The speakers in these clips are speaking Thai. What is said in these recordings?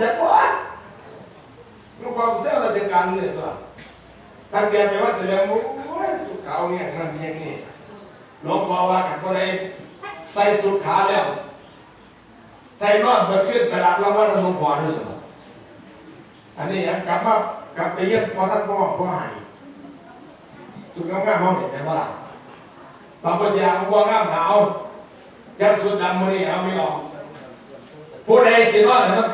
จะกว่าลูกความเสี้ยราชการเลยตัวตั้งใจไปว่าจะเรียนโอ้ยสุดขาวเนี่ยนั่นเนี่ยนี่หลวงพ่อว่าขันบ่ได้ใส่สุดขาแล้ว ใส่นอนเบิดขึ้นไปรับรางวัลหลวงพ่อด้วยสิอันนี้ยังกลับมากลับไปเยี่ยมพ่อท่านพ่อพ่อหายสุดงามมองเห็นไหมว่าล่ะบางประเสียงพ่องามหนาวยันสุดดำมือนี่เอาไม่ออกผู้ใดสินอนเนี่ยมัน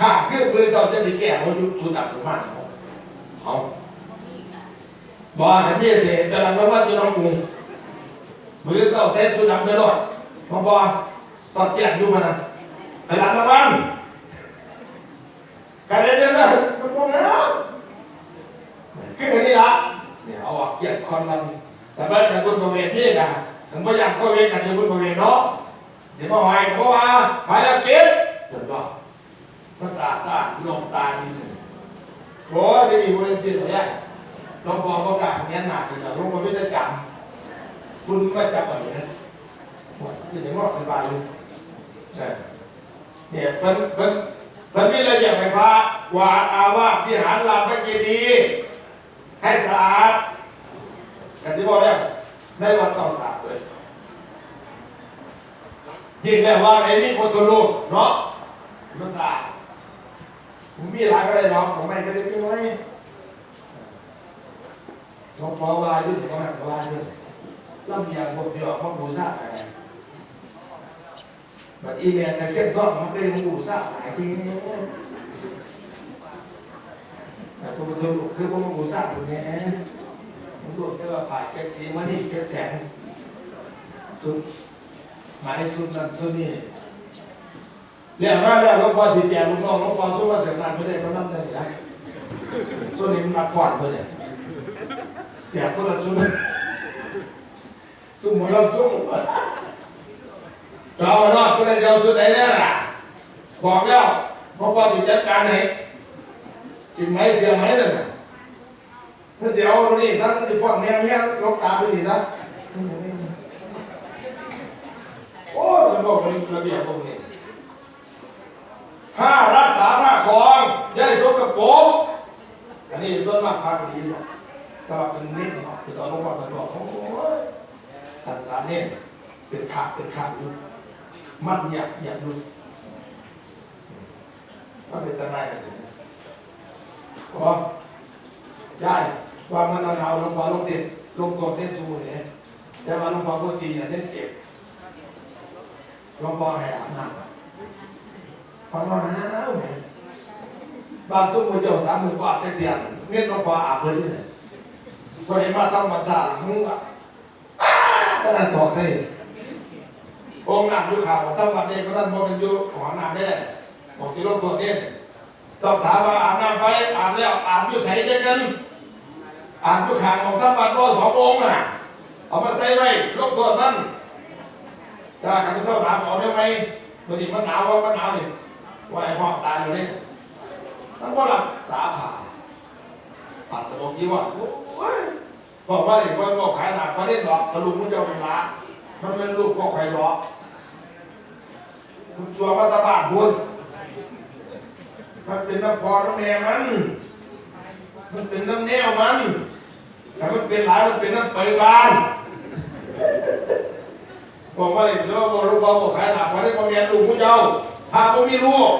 ขาดขึ้นมือสอบจะติแก่เพรายุสุดดำประมาณเอาเอาบอกฉันมีเศษกำลังรางวัลจะน้องกรุงมือเสาเส้นสุดดำไปรอดพอบอกสอดแจกอยู่มันนะไปรับรางวัลกันเลยจะได้มันพวกนั้นขึ้นอันนี้ละเนี่ยเอาออกเกียรติคอนลำแต่เมื่อทางบุญประเวทนี่นะถึงว่าอยากก็เวทกันถึงบุญประเวทเนาะเดี๋ยวมาไหวเพราะว่าไหวแล้วเก็บจนว่ามั นสะอาดสะอาดลงตาดีหนึ่งโอ้ยที่มีวันที่ไหนอะลองบอกประกาศเนี้ยหนักเลยนะลงมาไม่ได้จำฝุ่นไม่จับอะไรนะโอ้ยเป็นอย่างนอกสบายอยู่เนี่ยเนี่ยมันมันมันมีระเบียบให้พระกวาดอาวาสวิหารลานพระเจดีย์ให้สะอาดกันที่บอกแล้วในวันต้องสะอาดเลยยิ่งแล้วว่าในนี้พุทธลูกเนาะมันสะอาด ผมมีอะไรก็ได้เนาะผมไม่ก็ได้ก็ไม่หลวงพ่อว่าอยู่ที่มันว่าอยู่ลำเบียงบทที่ออกมบูชาอะไรบัดอีเมลแต่เข้มข้นมันก็ยังบูชาหลายทีแต่พระพุทธรูปคือพระบูชาตรงนี้ผมดูที่ว่าผ่ายเก็ดสีมันนี่เก็ดแสงสุดหมายสุดนั่นสุดนี่ เรียกมาแล้วหลวงพ่อที่แจกลูกน้องหลวงพ่อสุภาเสนาไม่ได้มานั่งเลยนะส่วนนี้มันมักฟอนไปเลยแจกคนละชุดซุ่มหมดลำซุ่มเรามารอดเพื่อจะเอาสุดไหนเนี่ยล่ะบอกแล้วหลวงพ่อที่จัดการให้สิ่งไหมเสียไหมเลยนะเพื่อจะเอาตรงนี้ซะที่ฟอนแม่เมียลงตาไปนี่ซะโอ้ยบอกมันระเบียบพวกนี้ ห้ารักษาผ้าคองย่าได้สกปรกอันนี้ต้นมากพากดีเนาะแต่ว่าเป็นนิ่มเนาะที่สอนลงมาตลอดโอ้ยตัดสารเนี่ยเป็นขาดเป็นขาดอยู่มัดเหยียบเหยียบอยู่มันเป็นตะไนกันเลยพอยายว่ามมันเอาเอาลงพอลงเด็ดลงกดเล่นชูเนี่ยแต่ว่าลงพอปกติอย่าเล่นเก็บลงพอให้อาบน้ำ ฟังเราหนาวเนี่บางสุ่มมือเจ้าสามหมือบาทแค่เดียวเมียนน้องปลาอาบเลยเนี่ยพอเห็นมาทำมาจ่ามึงอะก็นั่นต่อกใส่องค์น้ำอยู่ข่าวตั้งวันเองก็นั่นพอเป็นอยู่หน้ำได้บอกที่ลงตัวเนี่ยต้องถามว่าอาบน้ำไปอาบแล้วอาบอยู่ใส่จะกันอาบอยู่ข่างของตั้งวันรอสององค์น่ะเอามาใส่ไว้ลงตัวนั่นถ้าขันเศร้าถามเอาได้ไหมวันนี้มันหนาวว่ามันหนาวเนี่ย ว่าไอ้พ่อตายอยู่นี่มันก็หลับสาผ่าปัดสมองจีว่าโอ้ยบอกว่าไอ้คนก็ขายหนักมาเล่นดอกกระลุงมันจะเอาไปละมันเป็นลูกก็ขายดอกคุณชัวมาตาบ้านคุณมันเป็นน้ำพอน้ำแม่มัน มันเป็นน้ำแนวมันแต่มันเป็นหลายมันเป็นน้ำเปิดบานบอกว่าไอ้เจ้าบอกลูกบอกขายหนักมาเล่นมาเมียลุงผู้เจ้า หากไม่มีลูก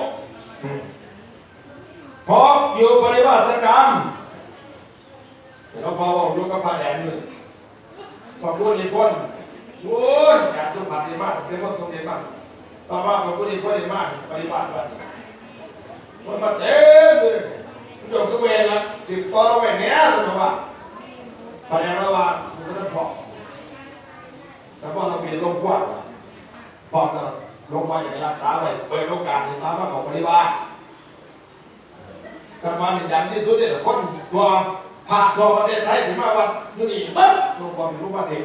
พร้อมอยู่ปฏิบัติกรรมแต่เราพอบอกอยู่กับพระแดนเลยพอพูดอีกคนโอ้ยอยากสุภาพดีมากเป็นคนทรงเด็จมากต่อมาพอพูดอีกคนดีมากปฏิบัติวันนี้คนมาเต็มเลยโยมก็เวรละสิบต่อเราแหวนเนี้ยสมมติว่าพระแดนเราว่ามันก็ต้องพอสมมติเราเปลี่ยนลงกว้างพอกั นลงมาอย่างรักษาไว้เปิดโอกาสให้ตามมาของบริวารแต่มาหนึ่งดังที่สุดเนี่ยคนตัวผ่าตัวประเทศไทยถึงมาวัดอยู่นนี่ปั๊บลงมาเป็นรูปประเทศ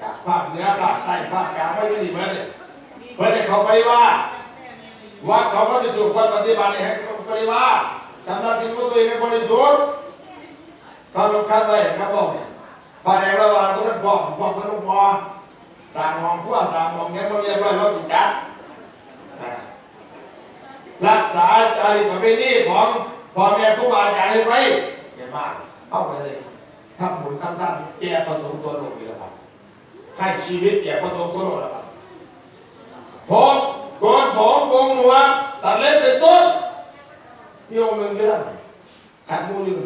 จากภาคเหนือภาคใต้ภาคกลางไม่อยู่นี่เหมือนเนี่ยเพื่อให้เขาบริวารวัดเขาพระพิสุทธิ์คนปฏิบัติให้บริวารจำหน้าที่ของตัวเองให้บริสุทธิ์คำลงคำไว้คำบบอกเนี่ยพระแดงระหว่างคนนั้นบอกบอกคนนั้นพอ สางห้องครัวสางห้องเนี้ยมันเรียบร้อยแล้วติดจัดรักษาจารีตประเพณีของพ่อแม่ครูบาอาจารย์ให้ไว้เห็นมากเข้าไปเลยทำบุญทำท่านแก่ประสงค์ตัวโลกอีกแล้วครับให้ชีวิตแก่ประสงค์ตัวโลกแล้วครับผมโกนผมโกงหนวตัดเล็บเป็นต้นมีองค์หนึ่งเรื่องขันมูอยืน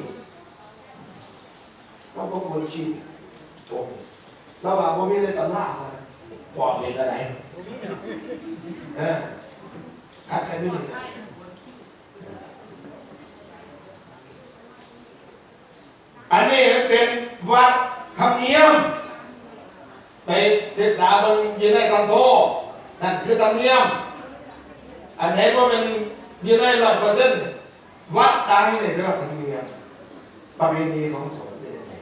เราก็ควรชิมผ มเราว่าผมมีในตำราอะไรบอกเด็กอะไรเออขัดกันไม่ดีอันนี้เป็นวัดธรรมเนียม ไปศึกษาบนยืนได้คำโทนั่นคือธรรมเนียม อันไหนว่ามันยืนได้ร้อยเปอร์เซ็นต์วัดตังเนี่ยเรียกว่าธรรมเนียมประเพณีของสงฆ์เป็นยังไง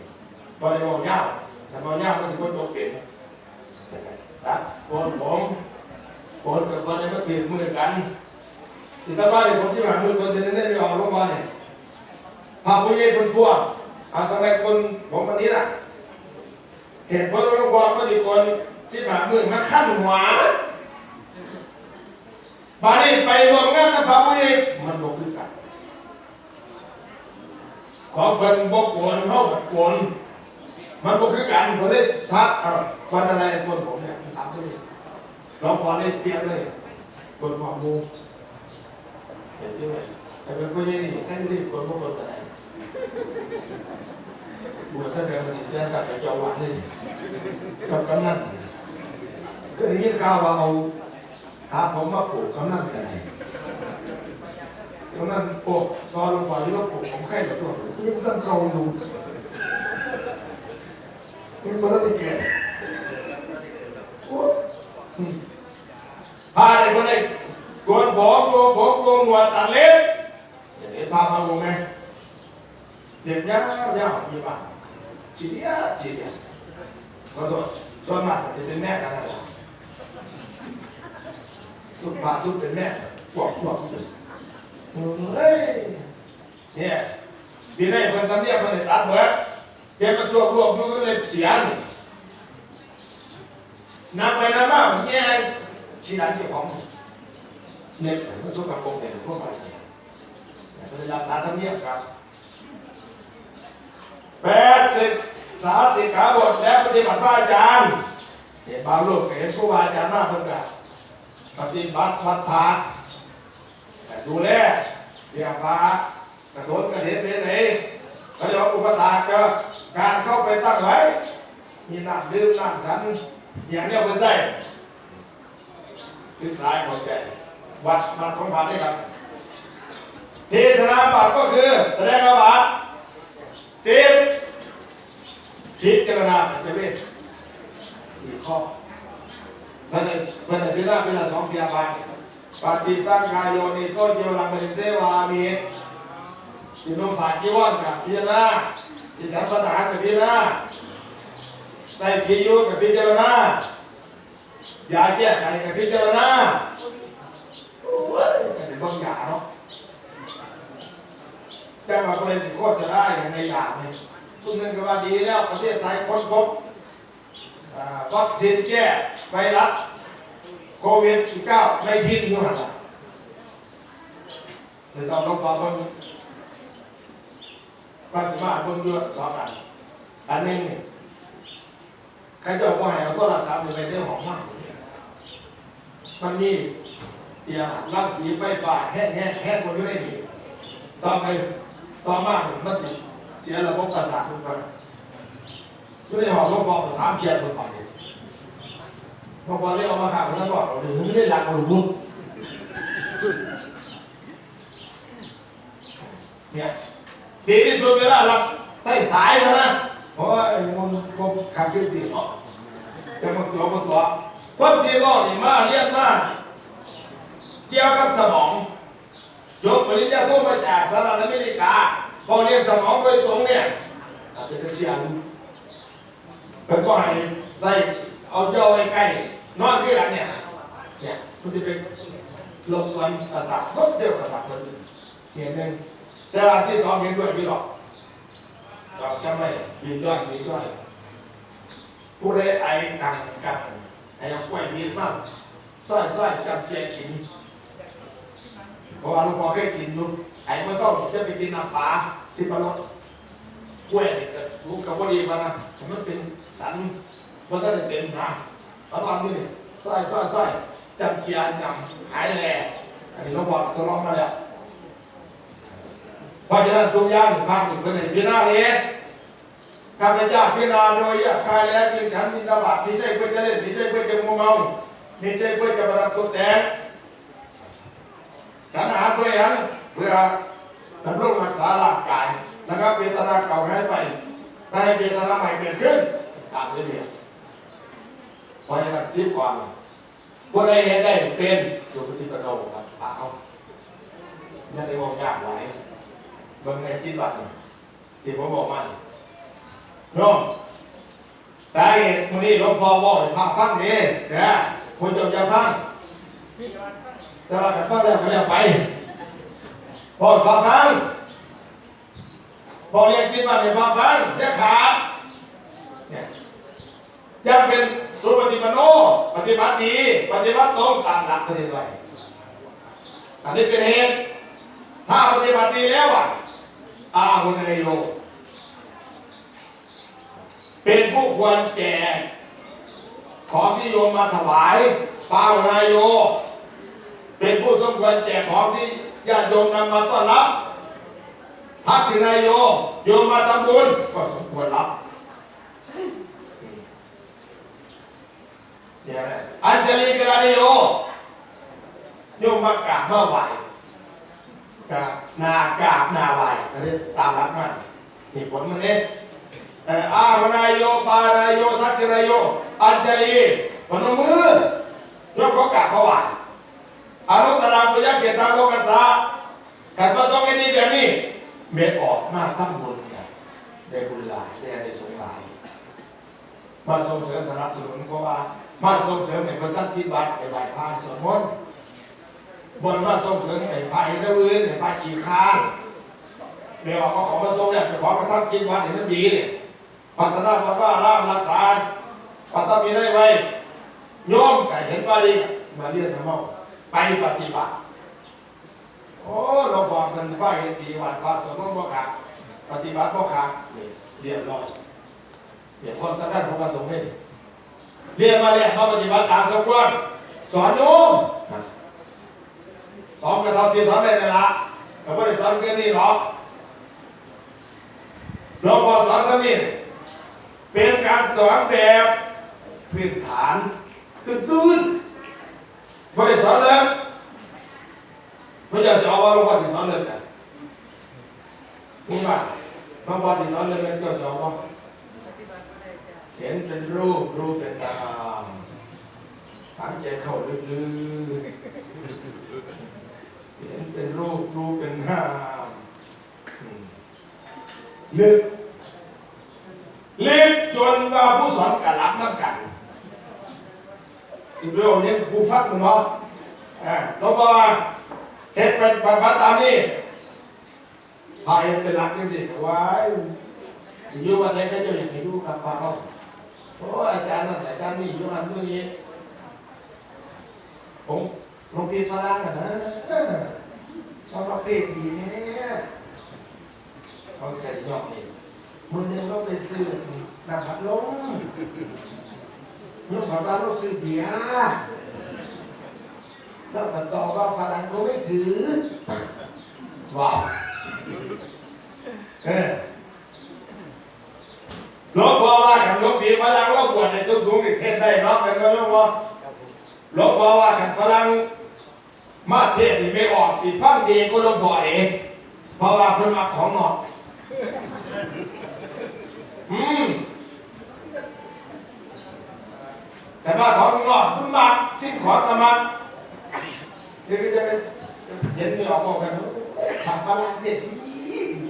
บริวารยาว แต่บารยาวมันจะคนตกเป็นตัดโกนผมโกนกับคนนี้มาถือมือกันที่ตาบ้านเนี่ยผมที่หามือคนจะได้ไม่ออกโรงพยาบาลเนี่ยพาผู้ใหญ่คนพวกอาทำไมคนผมคนนี้ล่ะเหตุผลของควาก็ดีคนที่มามือมาขั้นหัวบานี้ไปรวมงานนะพระพุทธมันบกคือกันของเป็นบกวนเข้าบกวน มันบกคือกันผมได้ทักวันอะไรคนผมเนี่ยผมทำตัวนี้ลองพอได้เปรียบเลยคนหมอกมูเห็นยังไงแต่เป็นผู้ใหญ่นี่ใช่ไม่ได้คนบกคนอะไรบัวแสดงว่าจิตใจกับไอ้เจ้าหวานเลยนี่กับกำนันก็ได้ยินข่าวว่าเอาหาผมมาปลูกกำนันกันไงกำนันปลูกซอลงไปที่เราปลูกผมไข่กับตัวเลยยังสั่งเก่าอยู่ มันมาตั้งแต่เกิดโอ้อืมพาได้คนไหนโกนผมโกนผมโกนหัวตัดเล็บเห็นพามาดูไหมเด็ เดียจีเดียขอโทษส่วนมากจะเป็นแม่กันนั่นแหละสุดพาสุดเป็นแม่พวกสวมอยู่เฮ้ยเนี่ยปีนี้เพิ่นทำเนี่ยเพิ่นได้ตัดเบิดเดี๋ยวมันจวบรวบอยู่เลยเสียนี่นับไปนับมาแย่ชี้หลังเจ้าของเนี่ยมันสกกับโปงเนี่ยพวกไปเนี่ยเพิ่นได้รักษาทำเนียบครับแปดสิบสาสิกขาบทและปฏิบัติพระอาจารย์เห็นบางรูปเห็นครูบาอาจารย์มากเพิ่นก็ปฏิบัติวัดทานดูแลเสียพากระโดดกระเด็นไปไหน เขาเรียกว่าอุปถากก็การเข้าไปตั้งไว้ มีน้ำดื่มน้ำฉันอย่างเนี้ยเป็นใจศึกษาเข้าใจวัดวัดของพระด้วยกันเทศนาบาทก็คือแสดงอาบัติสิบพิจารณาปัจเจเวทสี่ข้อมันมันเลยพิจารณาเป็นละสองเพียบานปฏิสังขายโยนิโซเยวรังบริเซวามี สินมผากีวอนกับพิจารณาสิฉันประทานกับพิจารณาใส่พิยุกับพิจารณายาแก้ไขกับพิจารณาโอ้ยแต่เป็นบางอย่างเนาะจะมาบริสิทธิ์โคตรจะได้อย่างในอย่างนี้ทุกนึงก็ว่าดีแล้วประเทศไทยค้นพบวัคซีนแก้ไวรัสโควิด -19 ในทินอยู่หันละในตอนลงความมัน ปัจจุบันบนเยอะสองอันอันหนึงนี่ใครจะบอกว่าให้เอาโทรศัพท์ไปเรื่องของมากมันมีเตียงรังสีไฟฟ้าแห้งแห้งแห้งบนอยู่ในนี่ต่อไปต่อมาเนี่ยมันจะเสียระบบประสาททุกคนอยู่ในหอหลวงพ่อประสามเชียร์คนป่านนี้หลวงพ่อได้เอามาข่าวกันตลอดเราไม่ได้หลักของลุงเนี่ย ดีที่สุดเวลาหลับใส่สายมานะเพราะว่าไอ้มันกบขับขึ้นสี่เนาะจะมาตัวมาตัวคนที่ก็นี่มาเรียนมาเกี่ยวกับสมองยกปริญญาโทมาจากสหรัฐอเมริกาพอเรียนสมองโดยตรงเนี่ยอาจจะเสียรู้เป็นก็ให้ใส่เอาย่อไว้ใกล้นอนที่หลังเนี่ยเนี่ยมันจะเป็นลมวันประสาทลดเจ้าประสาทคนอื่นเห็นหนึ่ง แต่ว่าที่สองเห็นด้วยพี่หรอกเราจำไว้มีด้อยมีด้อยผู้ใดไอกังกันไอ้เอากล้วยมีดมากซ้อยซ้อยจำเจียกินผราะว่าหลวงพ่อเคยกินอยู่ไอ้เมื่อเช้าจะไปกินน้ำปลาที่ปลาลดกล้วยเนี่ยก็สูงกับพอดีมานะแต่มันเป็นสันมันก็ได้เต็มนะประมาณนี้นี่ซอยซอยซอยจำเกียร์จำหายแหล่อันนี้หลวงพ่อทดลองมาแล้ว เพราะฉะนั้นทุกอย่างภาคถึงเป็นพิจารณาเลยข้าพเจ้าพิจารณาโดยอยากคายแล้วจึงฉันมินตบาทไม่ใช่เพื่อจะเล่นไม่ใช่เพื่อจะมัวเมาไม่ใช่เพื่อจะประดับตกแต่งฉันอาหารเพื่อยังเพื่อดำรงรักษาร่างกายนะครับเวทนาเก่าหายไปไม่ให้เวทนาใหม่เกิดขึ้นตามระเบียบเพราะฉะนั้นชีพความผู้ใดเห็นได้เป็นสุปฏิปโนครับเปล่าอย่าได้บอกยากหลาย เบิ่งในจิตวัดนี่ที่ผมบอกมานี่โน้มสาเหตุมื้อนี้หลวงพ่อบอกให้พาฟังนี่นะคุณเจ้าจะฟังแต่ว่าขันฟังแล้วก็แล้วไปพอพอฟังพอเรียนคิดว่าเนี่ยพอฟังจะขาดเนี่ยจะเป็นสุปฏิปันโน ปฏิบัติดี ปฏิบัติตรงตามหลักปฏิบัติอันนี้เป็นเหตุถ้าปฏิบัติดีแล้วอะ อาหุนายโย เป็นผู้ควรแก่ ของที่โยมมาถวายปาวนายโย เป็นผู้สมควรแจกของที่ญาติโยมนำมาต้อนรับทักษิณายโยโยมมาทำบุญก็สมควรรับเนี่ยนะอัญชลีกรานิโยโยมมากราบเมื่อไหว กาบนากาบนาไหวอันนี้ตามหลักมันนี่ผลมันเนี่ยอ่อาวนายโยปานายโยทักษิณายโยอัญชลีพนมมือยมก็กราบเมื่อไหวอนุตตรปุญญเกตาโลกัสสะขันมาสงไอ้นี่แบบนี้ เมตออกมาทำบุญกันได้บุญหลายได้ในสงส์หลาย มาส่งเสริมสนับสนุนเพราะว่า มาส่งเสริมในคนตั้งที่บัตรในใบพายสวดมนต์ บนมาส่งเสริมในพายระอื่นในพายขี่คานเดี๋ยวเอาของมาส่งเนี่ยแต่ของมาทำกินวัดเห็นมันดีเนี่ยพัฒนาพัฒนาร่ามรักษาพัฒนามีได้ไว้โยมก็เห็นว่าดีมาเรียนธรรมะไปปฏิบัติโอ้หลวงพ่อเป็นว่าเห็นดีวัดพระสมมติบ่ขาดปฏิบัติบ่ขาดเรียบร้อยเดี๋ยวคนสำคัญของพระสงฆ์นี่เรียนมาเนี่ยมาปฏิบัติตามสมควรสอนโยม อนกระทำที่สอนได้นี่ละแต่ว่ได้สอนเกินนี่หรอกหลวงพ่อสอนท่านนี่เป็นการสอนแบบพื้นฐานตื้นๆบริสอนเลยไม่อยากจะเอาว่าหลวงพ่อที่สอนเลยกันนี่ว่าหลวงพ่อที่สอนเลยเป็นเจ้าสาวว่าเห็นเป็นรูปรูปเป็นนามหายใจเข้าลึกๆ เห็นเป็นรูปรูปเป็นนามลึกลึกจนว่าผู้สอนกันรับน้ำกันจุดเดียวเห็นกูฟัดมึงเนาะอ่าลงมาว่าเฮ็ดไปปฏิบัติตามนี้พาเฮ็ดเป็นหลักจริงๆไว้สิยู่วันไหนก็จะอยากให้ดูครับพาเขาโอ้อาจารย์นั่นอาจารย์นี่ยู่หันเมื่อนี้ผม ลวงพี่ฝรั่งอะนะทำประเภทดีแท้เขาจะยอมเองมือหนึ่งเราไปซื้อน้ำผัดลมยกผัดบ้านเราซื้อเบียร์แล้วตัดต่อว่าฝรั่งเขาไม่ถือว้าเออหลว่อว่าขันหลวงพี่ฝรั่งเราบวชในจุดสูงในเทศได้เนาะเป็นเก็ยังว่าหบว่อว่าขันฝรั่งาะว่าเพิ่นมาของหนอกอืมแต่ว่าของนอกมันมักสิ่งของสมัครเดี๋ยวจะเห็นมีออกบอกกันทำฝรั่งเศดีดี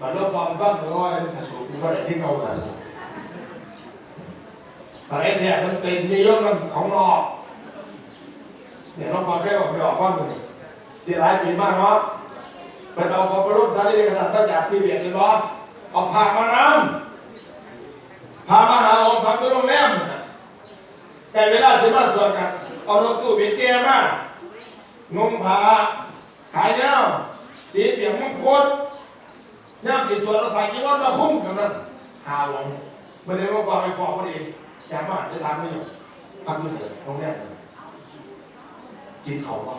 มันเริ่มมองฟังว่ามันจะสูงก็ได้ที่เขาจะสูงประเทศเนี่ยมันเป็นนิยมของนอก เนี่ยเราบอกแค่ว่าไม่ออกฟังกันที่หลายปีมากเนาะไปเอาพระบรมสารีริกธาตุพระจากที่เบียดเลยเนาะเอาผ่ามานำพามาหาองค์พระตุลงแนมนะแต่เวลาสิมาสวดกันเอารถตู้ไปแก้ยมานุ่งผาขายเน่าสีเปียกมงคลย่ามที่สวนเราไปกี่วันมาคุ้มกันนั้นหาหลงไม่ได้ว่าบอกไปบอกพอดีอยากมาจะทำไม่อยู่พักอยู่เถอะโรงแรมเลย กินเขาว่า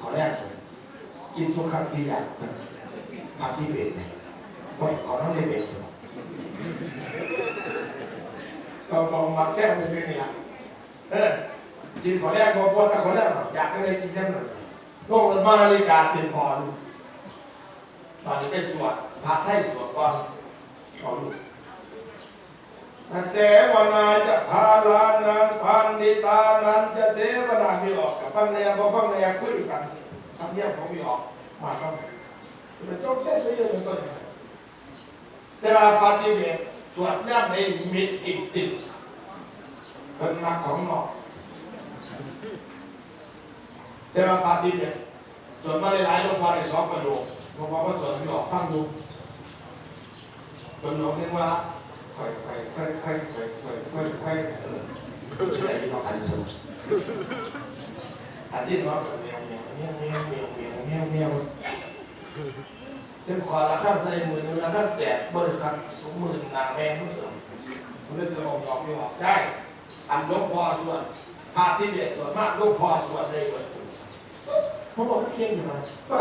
ขอแรกเลยกินทุกครั้งที่อยากเป็นพักที่เบ็ดเนี่ยไม่ขอน้องเรียนเบ็ดเถอะเราลองมาแซ่บไปสินี่ละเออกินขอแรกบอกว่าแต่ขอแรกหรอกอยากก็เลยกินยังหน่อยโลกมันมานาฬิกาเต็มพอดูตอนนี้ไปสวดพระไทยสวดก่อนขอดูก เสวนาจะพาลานังพันนิตานันจะเสวนามีออกกับฟังแนวพอฟังแนวคุยกันทำเนียบของมีออกมาต้องเป็นต้องแค่ตัวเองเป็นตัวอย่างแต่ละปฏิเวทสวดน้ำในมิดอีกติดเป็นนักของนอกแต่ละปฏิเวทสวดมาได้หลายหลวงพ่อได้สองประโยคหลวงพ่อก็สวดมีออกฟังดูประโยคนึงว่า ค่อยค่อยค่อยค่อยค่อยค่อยค่อค่อยเออชื่ออะไรที่เราอันที่สองอันที่สองเมียวเมียวเมียวเมียวเมียวเมียวเมียวเมียวจนขอละขั้นใส่มือนึงละขั้นแปดบริการสองมื่นางแมงมันเติมมันเลยจะออกยอมไม่ออกได้ อันลวงพ่อส่วนพาที่เด็ดส่วนมากลวงพ่อส่วนได้หมดผมบอกว่าเก่งอยู่นะก็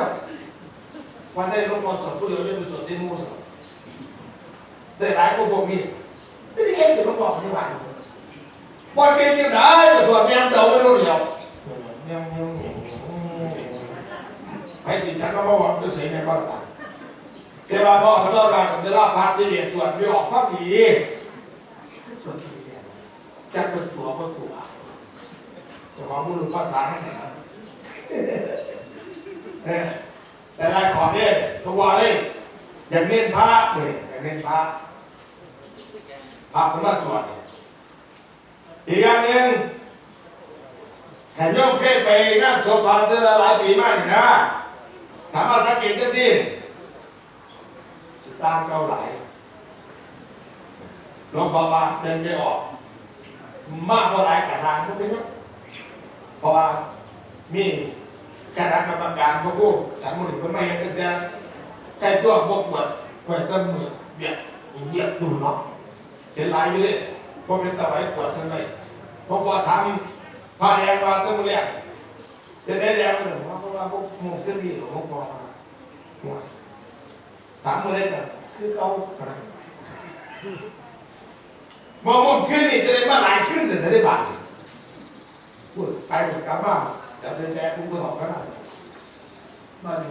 วันได้ลวงพ่อสอนผู้เดียวจะเป็นสอนเส้นมูสอน ได้หลายกว่าพวกนี้ไม่ได้เก่งถึงต้องบอกที่หว่าปล่อยเก่งยังได้แต่ส่วนแมวเดาไม่รู้เดียวแมวแมวแมวให้ติดฉันก็มาบอกด้วยเสียงแม่ก็ระบาดเดี๋ยวมาบอกชอบมากับเวลาพักที่เรียนส่วนไม่ออกฟังดีส่วนที่เรียจะเป็นตัวเป็นตัวจะของมือภาษาทั้งนั้นแต่ละขอเนี่ยตัวเลยอย่างเน้นพระเลยอย่างเน้นพระ พระผมาสวดอีกอย่างหนึ่งแขนโยมเคยไปงานศพพาเตือนหลายปีมากนี่นะถามมาสังเกตกันสิสตางค์เก่าหลหลวงพ่อว่าเดินไม่ออก มากกว่าหลายกระสังพวกนี้ครับเพราะว่ามีคณะกรรมการพวกกูฉันมุนิเพิ่นมาเห็นกันแต่ใกล้ตัวบกปวดปวดต้นมือเบียดเบียดดูเนาะ ห็นลายอยู่เลยเพราะเป็นตะไคร้ปวดกันเลยเพราะว่าทำผ้าแดงมาตั้งมือแรกเดี๋ยวได้แดงมาถึงว่าเพราว่าพวกมุกขึ้นดีหรือพวกบอมาหัวถามมือได้แต่คือเอาอะไรมองมุมขึ้นนี่จะได้มาหลายขึ้นแต่จะได้บาทพูดไปหมดกลับมาแต่เป็นแดงกูก็ถอดก็ได้มาดิ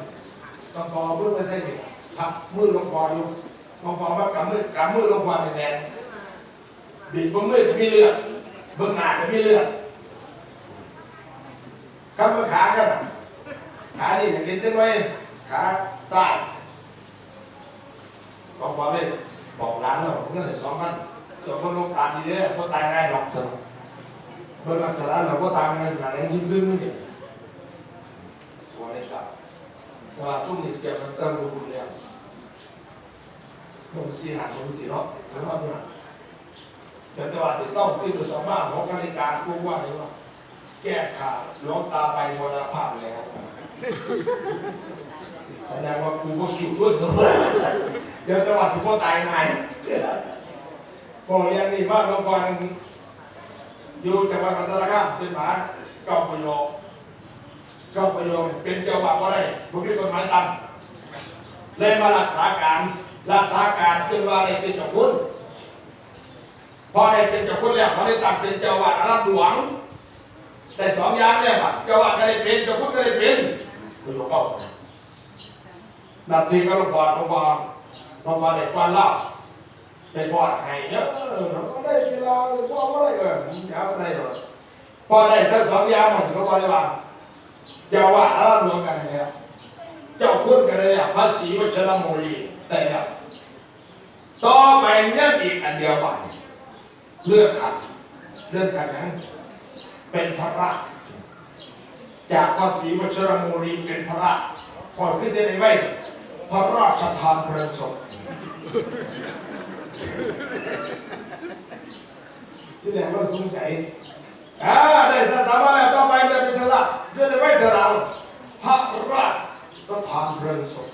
ต้องพอเบื้องไม่ใช่ดิพับมือลงพออยู่มองพอว่ากำมือกำมือลงความเป็นแดง บีบบนมือจะมีเลือดเบื้องหน้าจะมีเลือดกำมือขากันน่ะขานี่จะกินได้ไหมขาซ้ายบอกพอเลยบอกร้านแล้วผมก็เลยสองพันจบมันลงตาดีเด้อเพราะตายง่ายหรอกเถอะเบื้องลักษณะเราก็ตายง่ายอะไรยิ่งขึ้นไม่เนี่ยวันนี้กลับแต่ว่าช่วงนี้เจ็บมันเติมรุนแรงผมสีหางมันตีเนาะแล้วก็เนี่ย แต่ว่าดที่เศร้าตื่นสามารถของนาฬิกาพูดว่าเลยว่า แก้ข่าวหลวงตาไปมรณภาพแล้วแสดงว่ากูก็คิวรุ่นตัวเดี๋ยวต่ว่าสิบ่ตายไงพอเรียนนี่ว่าหลวงพ่อนึงอยู่จังหวัดปัตตานีเป็นหมาเก้าประโยคเก้าประโยคเป็นเจ้าบ่าวก็ได้ผมมีกฎหมายตามเลยมารักษาการรักษาการจนว่าอะได้เป็นเจ้าคุณ พอได้เป็นเจ้าคุณแล้วพอได้ตั้งเป็นเจ้าวัดอารัตหลวงได้สองอย่างเนี่ยบัดเจ้าวัดก็ได้เป็นเจ้าคุณก็ได้เป็นคือหลวงพ่อนับทีก็หลวงพ่อหลวงพ่อหลวงพ่อได้กวนเล่าเป็นบอดให้เยอะเออเราก็ได้กีฬาเออพ่อก็ได้เออผมยาวก็ได้หรอกพอได้ทั้งสองอย่างหมดหลวงพ่อได้ว่าเจ้าวัดอารัตหลวงกันแล้วเจ้าคุณก็ได้แล้วพระศรีวัชรโมลีได้แล้วต่อไปเนี่ยอีกอันเดียวบ้าน เลือกขันเลือกขันนั้น เป็นพระ จากภาษีวชรมูรีเป็นพระพอพิจารณาไว้พระราชทานเพลิงศพที่แหลงเราสงสัยอ่าได้สถาบันแล้วต่อไปจะเป็นชลาดจะได้ไว้เถอะเราพระราชทานเพลิงศพ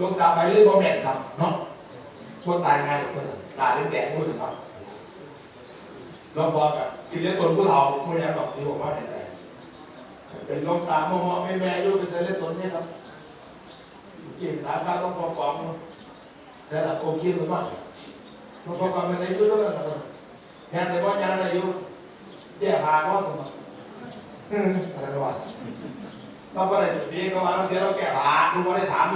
ลงตาไปเรื่องบ่แม่นครับเนาะบ่ตายง่ายหรอกเพื่อนตาเล่นแดงมือครับลองบอกกับที่เลี้ยงตนผู้เฒ่าไม่ยังหรอกที่บอกว่าเนี่ยอะไรเป็นลงตามมอแม่แม่อยู่เป็นเลี้ยงตนนี่ครับกินถาข้าวต้องประกอบเสร็จแล้วโอเคหรือไม่มันประกอบเป็นไรอยู่งแล้วนะงานแต่ว่างานอะไรอยู่แย่พาก็ต้องอะไรวะเราก็ได้จุดนี้ก็ว่าเราเดี๋ยวเราแก้ผาดูว่าได้ถาม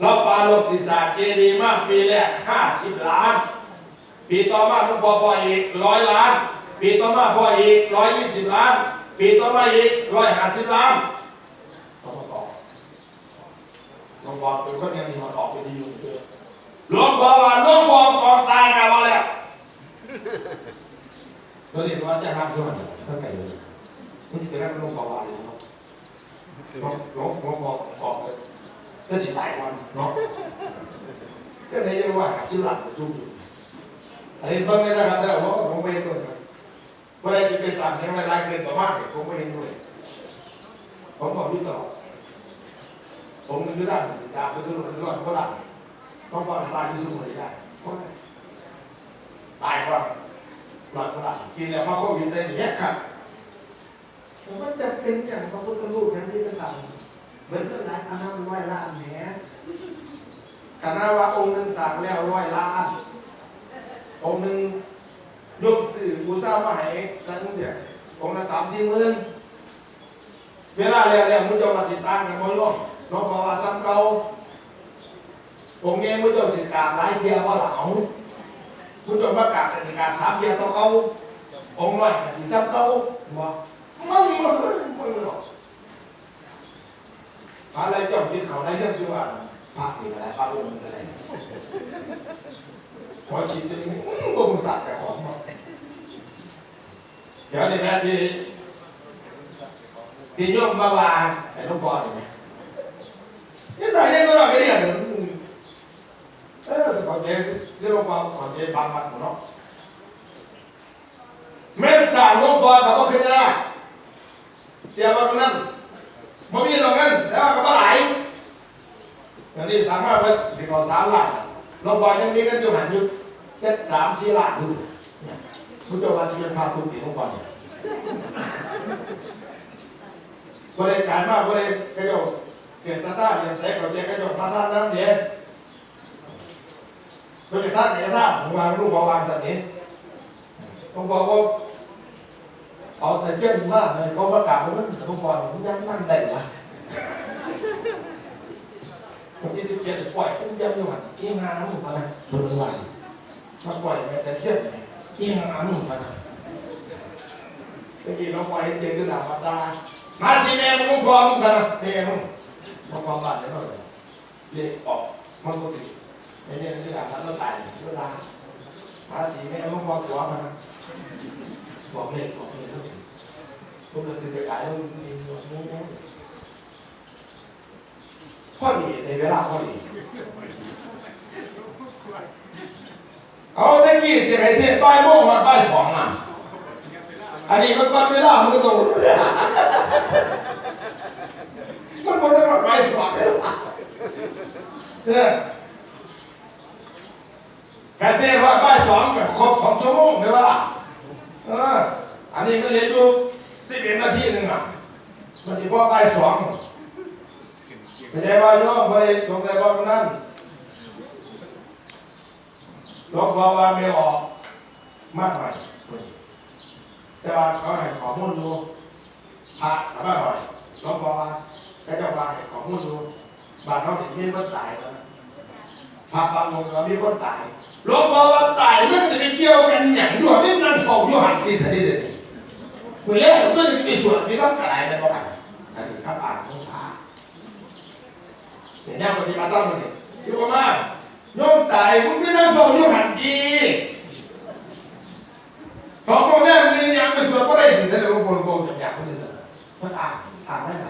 เราปาลบทิศาเจดีย์มากปีแรกห้าสิบล้าน ปีต่อมาต้องพอพออีกร้อยล้าน ปีต่อมาพออีกร้อยยี่สิบล้าน ปีต่อมาอีกร้อยห้าสิบล้านต้องมาต่อลองบอกเป็นคนยังมีมาตอบไปดีอยู่เยอะลองบอกว่าลองบอกกองตายกันมาแล้วตัวนี้ก็ว่าจะห้ามขึ้นมาตั้งแต่เลยมันจะเป็นนักลงประวัติเลยเนาะลงลงลงบอกกอบเลย แล้วสิหลายวันเนาะก็เลยเรียกว่าชื่อหลักชุ่มสุดอันนี้เบิ่งเลยนะครับแต่ว่าผมไม่เห็นด้วยครับว่อไรจะไปสั่งให้เวลาเกินประมาณเนี่ยผมไม่เห็นด้วยผมบอกอยู่ตลอดผมนไม่ได้ผมสางไปคือหลุดรอดเพราะหลังต้องบอกตายที่สุดไม่ได้เพราะอะไรตายก่อนหลักหลักกินแล้วมาโควิดใส่เนี้ยครับแต่มันจะเป็นอย่างพระพุทธรูปนั้นที่ไปสั่ง เหมือนกับร้านอันนั้นร้อยล้านแหมคณะว่าองค์หนึ่งสั่งแล้วร้อยล้าน องค์หนึ่งยกสื่อบูชามาให้นั่นเนี่ยองค์ละสามสี่หมื่นเวลาแล้วแล้วมุจจมาติดตั้งกันบ่ย่อมน้องบอกว่าซ้ำเก่าองค์นี้มุจจสิตามหลายเทียว่าเหลาผู้ชมประกาศกติกาสามเดียวต้องเอาองค์น้อยกับสีซ้ำเขาบอกมันมันมันหรอก อะไรเจ้ากินเขาได้เรื่องที่ว่าพระนี่อะไรพระองค์นี่อะไรพอคิดจะนี่ก็มึงสัตว์แต่ของเดี๋ยวในแม่ที่ที่โยมมาวางไอ้ลูกบอลเห็นไหมนี่ใส่ยังก็ได้ไม่เรียกเลยเออขอเจที่โรงพยาบาลขอเจ๊บางมันเนาะแม่สารงพยาบาลเขาบอกขึ้นได้เจ้าบ้านนั้นบ่มีตรงนั้นแล้วก็บ่ไหล อย่างนี้สามารถไปสิขอสามล้านโรงบาลยังมีเงินอยู่หันอยู่เจ็ดสามสี่ล้านอยู่เนี่ยผู้เจ้าว่าจะเป็นพาทุกทีโรงพยาบาลเนี่ยบริการมากบริกระโจกเกียรติสตาร์เกียรติใส่กับเจ้ากระโจกมาท่านน้ำเดียวเราจะตั้งใจตั้งผมวางลูกบอกวางสัตว์นี้ผมบอกว่าเอาแต่เช่นมากเลยเขาประกาศว่ามันผมบอกผมยังนั่งได้วะวั นที่สิบเจ็ดปล่อยขึ้นยังอยู่หันอีงาหนุ่มพนะตัวนึงวันมาปล่อยแม้แต่เทียบเนี่ยอีงาหนุ่มพนะเมื่อกี้เราปล่อยเจอขึ้นหลังมาตามาสิแม่มึงมึงพอมึงพนะแม่มึงมึงพอบ้านเลยเนาะเรียกออกมันก็ติดไม่ใช่ที่หลังมันต้องตายเวลาหาสีไม่เอามาบอกตัวมันนะบอกเลขบอกเลขแล้วถึงพวกเราจะไปขายมันมีเงินงูงูพ อดีในเวลาพอดี เอาได้กี้สิไอ้ที่ต้โมงมาใต้สองอะอันนี้มันก่อนเวลามันก็ตรงมันบ่ได้มาต้อยสองเลยเนี่ย แค่เต้ว่าบ่ายสองแบบครบสองชั่วโมงเลยว่าเออ อันนี้มันเหลืออยู่สิบเอ็ดนาทีหนึ่งอะ มันที่พ่อบ่ายสองไม่ใช่ว่าโย่อมไปสงสัยว่ามันนั่นหลวงพ่อว่าไม่ออกมากหน่อยแต่ว่าเขาให้ข้อมูลดูพระแล้วมาหน่อยหลวงพ่อว่าก็จะว่าให้ข้อมูลดูบางเขาถึงมีคนตายแล้ว พระบางองค์ก็มีคนตายหลวงพ่อว่าตายมันจะไปเกี่ยวกันอย่างด้วยนี่มันเฝ้าอยู่หันที่ทะเลเด็ดเมื่อแรกมันก็จะมีส่วนมีต้องกระไรในบ้านอันนี้ข้าอ่านของพระเนี่ยแนวปฏิบัติต้องนี่คือว่ามาโยม ตายมึงไม่นั่งเฝ้าอยู่หันดีของพวกนี้มีอย่างไปสวดก็ได้ถึงแต่หลวงพ่อโกงจับอยางคนอื่นเพราะมันอ่านอ่านได้ไหน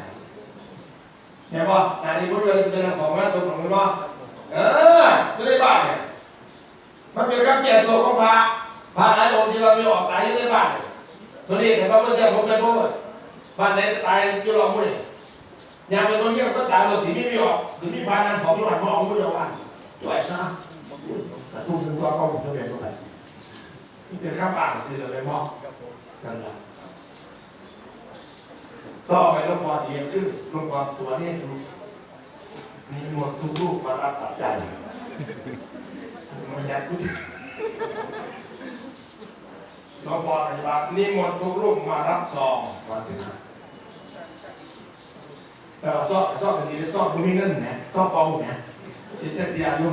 เนี่ยบ่แต่นี่พุทธเลยเป็นของแม่ตรงของมันบ่เออไม่ได้บ้านเนี่ยมันเป็นการเปลี่ยนตัวของพระพระหลายองค์ที่เรามีออกตายอยู่ในบ้านตัวนี้แต่พระพุทธเจ้าผมเป็นผู้บ้านไหนตายอยู่หลอกมุ่ยยามเป็นตัวเหี้ยมก็ตายเราถึงไม่มีออกถึงไมีพานันของอยู่หันมาออกมุ่ยวันจ่อยซะ แต่ทุ่มหนึ่งตัวก็ผมจะเปลี่ยนไปนี่เป็นข้าป่าสิเลยมองนั่นแหละต่อไปหลวงพ่อเทียมขึ้นหลวงพ่อตัวนี้ดูมีหมดทุกลูกมารับตัดใจมันยัดพุทธหลวงพ่ออธิบายนี่หมดทุกลูกมารับซองว่าสินะแต่ว่าซอกซอกกันดีซอกไม่มีเงินเนี่ยซอกเปล่าเนี่ยจิตเตียอยู่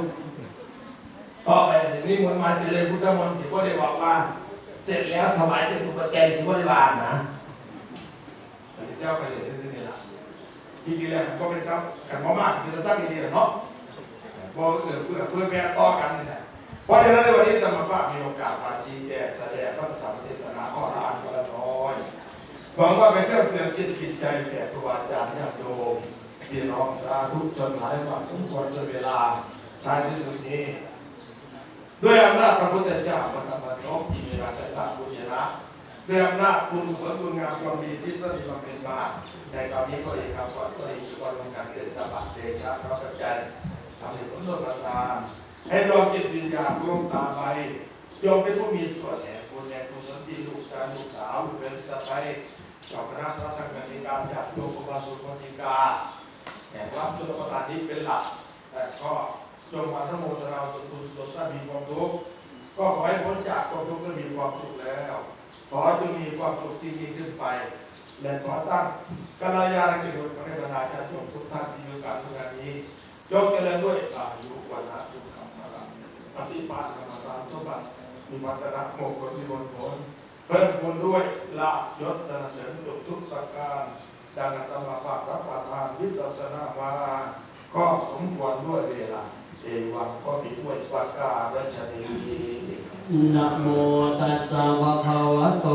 ต่อไปนี่มนต์มาเจริญพุทธมนต์สิก็ได้บอกว่า เสร็จแล้วถวายเป็นตุกแกสิก็ได้บานนะอันนี้เซลกันเลยที่นี่ละที่กินแล้วก็เป็นครับกันมามากคือจะตั้งดีๆเนาะบอกเออเพื่อเพื่อแปรต่อกันนี่แหละเพราะฉะนั้นในวันนี้ธรรมภาพมีโอกาสมาชี้แจงแสดงพระธรรมเทศนาข้อละอันละน้อยหวังว่าเป็นเครื่องเตือนจิตจิตใจแก่ครูบาอาจารย์ญาติโยมพี่น้องสาธุชนหลายความสมควรจอเวลาท้ายที่สุดนี้ ด้วยอำนาจพระพุทธเจ้าพระธรรมสองปีมีราชตาบุญญาด้วยอำนาจบุญกุศลบุญงามความดีที่ท่านมีมาเป็นมาในคราวนี้ก็เองครับก็ก็เองก็ลงกันเป็นตบะเดชะพระปัจจัยทำให้ผลต้นประทานให้ดวงจิตวิญญาณร่วมตามไปยอมเป็นผู้มีส่วนแห่งบุญแห่งกุศลที่ลูกชายลูกสาวลูกเป็นจะไปเจ้าคณะพระสังฆติการญาติโยมบาสกอุบาสิกาแห่งรับจุลประทานที่เป็นหลักแต่ก็ จงมาทั้งโมทนาสุขสุขถ้ามีความทุกข์ก็ขอให้พ้นจากความทุกข์และมีความสุขแล้ว ขอจงมีความสุขที่ยิ่งขึ้นไป และขอตั้งกัลยาณกิจบุตรในบรรดาญาติโยมทุกท่านที่อยู่การทำงานนี้จงเจริญด้วยอายุวันนะสุขภาพปฏิภาณธรรมสารสมบัติมีมัตนะมงคลมีมงคลเพิ่มบุญด้วยลาภยศสรรเสริญจุทุกประการดังอัตมาภาพรับประทานวิจารณามาก็สมควรด้วยเวลา เอวังก็มีด้วยประการรัชนีนะโมตัสสะภะคะวะโต